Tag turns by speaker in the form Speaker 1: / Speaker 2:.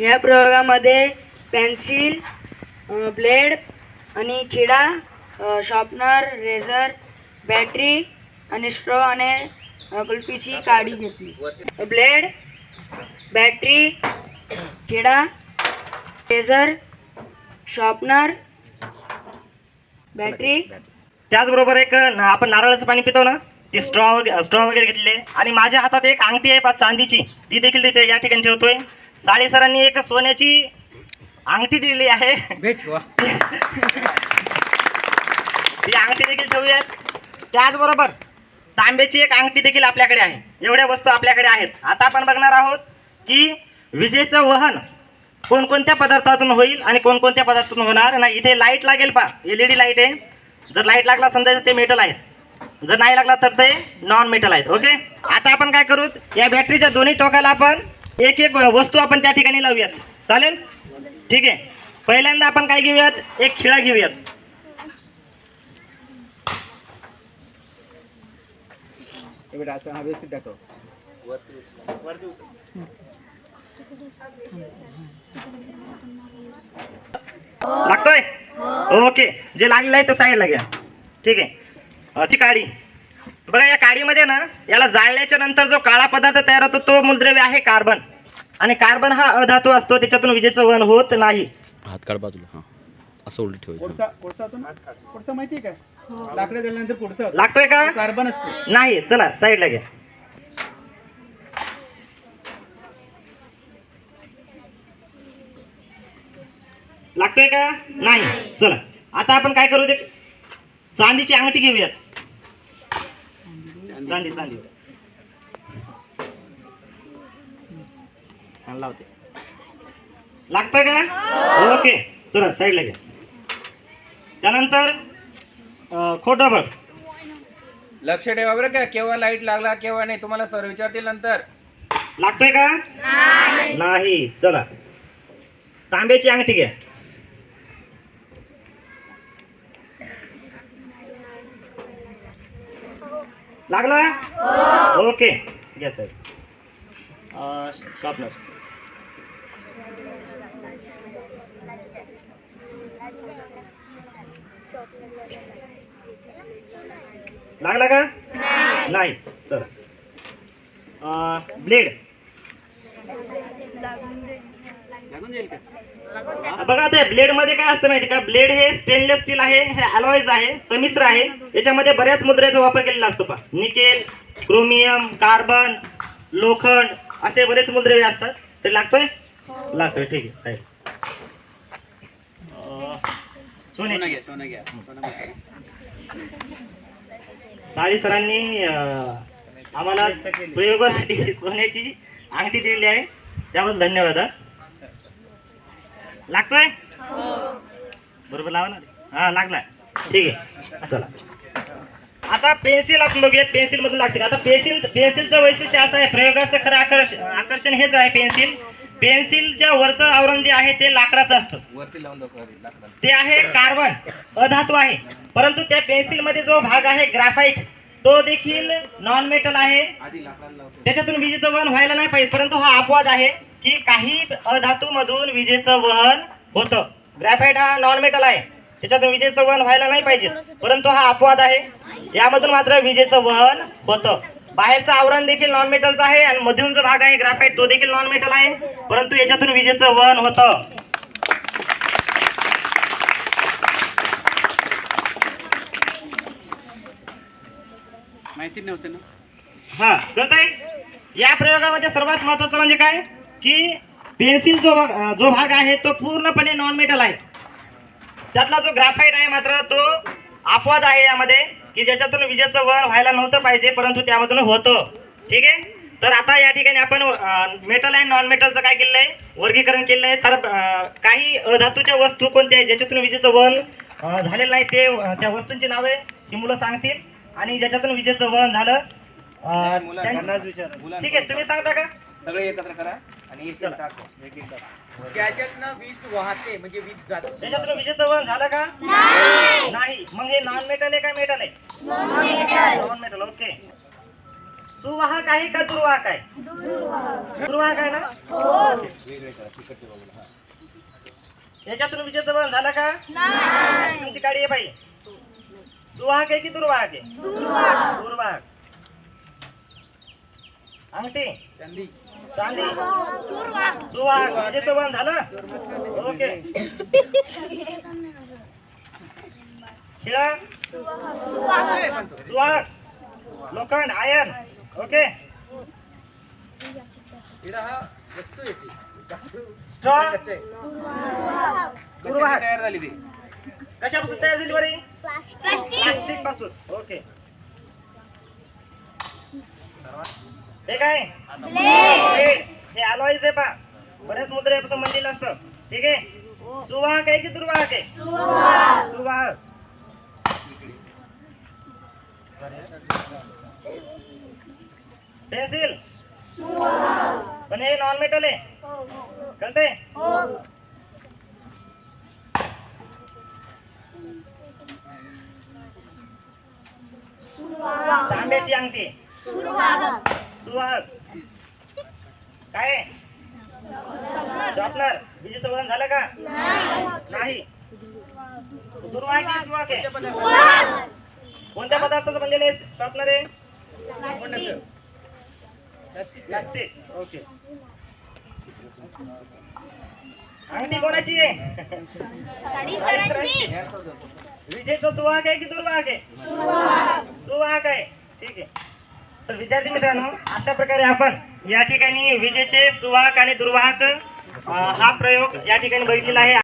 Speaker 1: या प्रयोगामध्ये pencil blade आणि खिडा शॉर्पनर रेझर बॅटरी आणि स्ट्रॉ आणि कुल्फीची काडी घेतली. ब्लेड बॅटरी खिडा रेझर शॉर्पनर बॅटरी.
Speaker 2: त्याचबरोबर एक आपण नारळाचं पाणी पितो ना ते स्ट्रॉ वगैरे स्ट्रॉ वगैरे घेतले आणि माझ्या हातात एक अंगठी आहे पा चांदीची. ती देखील तिथे या ठिकाणी ठेवतोय. साडे सरांनी एक सोन्याची अंगठी दिलेली आहे.
Speaker 3: भेट वा.
Speaker 2: ती अंगठी देखील ठेवूयात. त्याचबरोबर तांब्याची एक अंगठी देखील आपल्याकडे आहे. एवढ्या वस्तू आपल्याकडे आहेत. आता आपण बघणार आहोत की विजेचं वहन कोणकोणत्या पदार्थातून होईल आणि कोणकोणत्या पदार्थातून होणार. नाही इथे लाइट लागेल पा एल ई डी लाइट आहे. जर लाइट लागला समजायचं ते मेटल आहेत. जर नाही लागला तर ते नॉन मेटल आहेत. ओके आता आपण काय करू? या बॅटरीच्या दोन्ही टोकाला आपण एक एक वस्तू आपण त्या ठिकाणी लावूयात. चालेल? ठीक आहे. पहिल्यांदा आपण काय घेऊयात? एक खिळा घेऊयात.
Speaker 3: बेटा असं हा व्यवस्थित दाखव
Speaker 2: लागतोय? ओके. जे लागलेलं आहे ते साईडला घ्या. ठीक आहे. ती काडी बघा या काडीमध्ये ना याला जाळल्याच्या नंतर जो काळा पदार्थ तयार होतो तो मूलद्रव्य आहे कार्बन. आणि कार्बन हा अधातू असतो त्याच्यातून विजेचं वहन होत नाही.
Speaker 4: हात काढ बाजूला हां. असं उलट ठेवायचं.
Speaker 3: कोळसा कोळसा होतो ना? कोळसा माहिती आहे का? लाकडं जळल्यानंतर कोळसा होतो
Speaker 2: लागतोय का?
Speaker 3: तो कार्बन असतो.
Speaker 2: नाही चला साईडला घ्या. लागतोय का? नाही चला. आता आपण काय करू दे चांदीची अंगठी घेऊयात. चांदी हा, लावते. लागतोय का? ओके. चला साईडला घ्या. त्यानंतर खोटं बघ.
Speaker 3: लक्ष ठेवा बरं का केव्हा लाइट लागला केव्हा नाही तुम्हाला सर विचारतील नंतर.
Speaker 2: लागतोय का? नाही. चला. तांब्याची अंगठी घ्या. लागला ओके. घ्या सर शॉपनर लागला का? नाही. चला. ब्लेड बघा ते ब्लेडमध्ये काय असतं माहिती का? ब्लेड हे स्टेनलेस स्टील आहे हे अलॉईज आहे समिश्र आहे. याच्यामध्ये बऱ्याच मुद्रेचा वापर केलेला असतो पा निकेल क्रोमियम कार्बन लोखंड असे बरेच मुद्रे असतात. ते लागतोय? लागतोय. ठीक आहे साहेब. साळी सरांनी आम्हाला प्रयोगासाठी सोन्याची अंगठी दिलेली आहे. त्याबद्दल धन्यवाद हा. लागतोय? बरोबर लावा ना. हा लागला ठीक आहे. चला. आता पेन्सिल आपण बघूयात. पेन्सिल मधून लागते आता पेन्सिल पेन्सिलचं वैशिष्ट्य असं आहे. प्रयोगाचं खरं आकर्षण आकर्षण हेच आहे पेन्सिल पेन्सिलच्या वरचं आवरण जे आहे ते लाकडाचं असतं. ते आहे कार्बन. अधातू आहे. परंतु त्या पेन्सिलमध्ये जो भाग आहे ग्राफाईट तो देखील नॉन मेटल आहे त्याच्यातून विजेचं वहन व्हायला नाही पाहिजे. परंतु हा अपवाद आहे. की काही अधातू मधून विजेचं वहन होतं. ग्रॅफाईट हा नॉन मेटल आहे. त्याच्यातून विजेचं वहन व्हायला नाही पाहिजे. परंतु हा अपवाद आहे. यामधून मात्र विजेचं वहन होतं. बाहेरचं आवरण देखील नॉन मेटलचं आहे आणि मधून जो भाग आहे ग्राफाईट तो देखील नॉन मेटल आहे. परंतु याच्यातून विजेचं वहन होतं.
Speaker 3: माहिती नव्हतं ना?
Speaker 2: हा. कळतंय या प्रयोगामध्ये सर्वात महत्वाचं म्हणजे काय? की पेन्सिल जो भाग जो भाग आहे तो पूर्णपणे नॉन मेटल आहे. त्यातला जो ग्राफाईट आहे मात्र तो अपवाद आहे यामध्ये की ज्याच्यातून विजेचं वहन व्हायला नव्हतं पाहिजे परंतु त्यामधून होतं. ठीक आहे? तर आता या ठिकाणी आपण मेटल आणि नॉन मेटलचं काय केलेलं आहे? वर्गीकरण केलेलं आहे. तर काही अधातूच्या वस्तू कोणत्या आहेत ज्याच्यातून विजेचं वहन झालेलं नाही ते त्या वस्तूंची नावे ही मुलं सांगतील. आणि ज्याच्यातून विजेचं वहन झालं ठीक आहे तुम्ही सांगता का?
Speaker 3: सगळे एकत्र करा. आणि एक एक टाका एक एक टाका.
Speaker 5: त्याच्यातनं वीज वाहते म्हणजे वीज जाते
Speaker 2: त्याच्यातून विजेचं वहन झालं का? नाही. मग हे नॉन मेटल आहे का मेटल आहे? नॉन मेटल ओके सुवाहक आहे का दुर्वाहक आहे? दुर्वाहक. आहे ना? याच्यातून विजेचं बंद झालं का? तुमची गाडी आहे बाई. सुवाहक आहे की दुर्वाहक आहे? दुर्वाहक. अंगठी.
Speaker 3: चांदी.
Speaker 2: चांदी. विजेचं बंद झालं. ओके. शिळा सुवाहक लोखंड आयर्न ओके. दुर्वाहक
Speaker 3: तयार झाली ती?
Speaker 2: कशापासून तयार झाली बरी? प्लास्टिक. पासून ओके. हे काय. हे अलॉईज आहे पा. बऱ्याच मुद्रेपासून बनलेलं असतं. ठीक आहे? सुवाहक आहे की दुर्वाहक आहे? सुवाहक. पेन्सिल? पण हे नॉन मेटल आहे. कळते तांब्याची अंगठी. सुहाग काय? शॉपनर विजेचं वजन झालं का? नाही. दुर्वा आहे सुहाग आहे? कोणत्या पदार्थाचं बनलेलं आहे शॉपनर आहे प्लास्टिक ओके अंगठी कोणाची आहे? विजेचं सुहाग आहे की दुर्वाग आहे? सुहाग आहे. ठीक आहे. तर विद्यार्थी मित्रांनो अशा प्रकारे आपण या ठिकाणी विजेचे सुवाहक आणि दुर्वाहक हा प्रयोग या ठिकाणी बघितलेला आहे.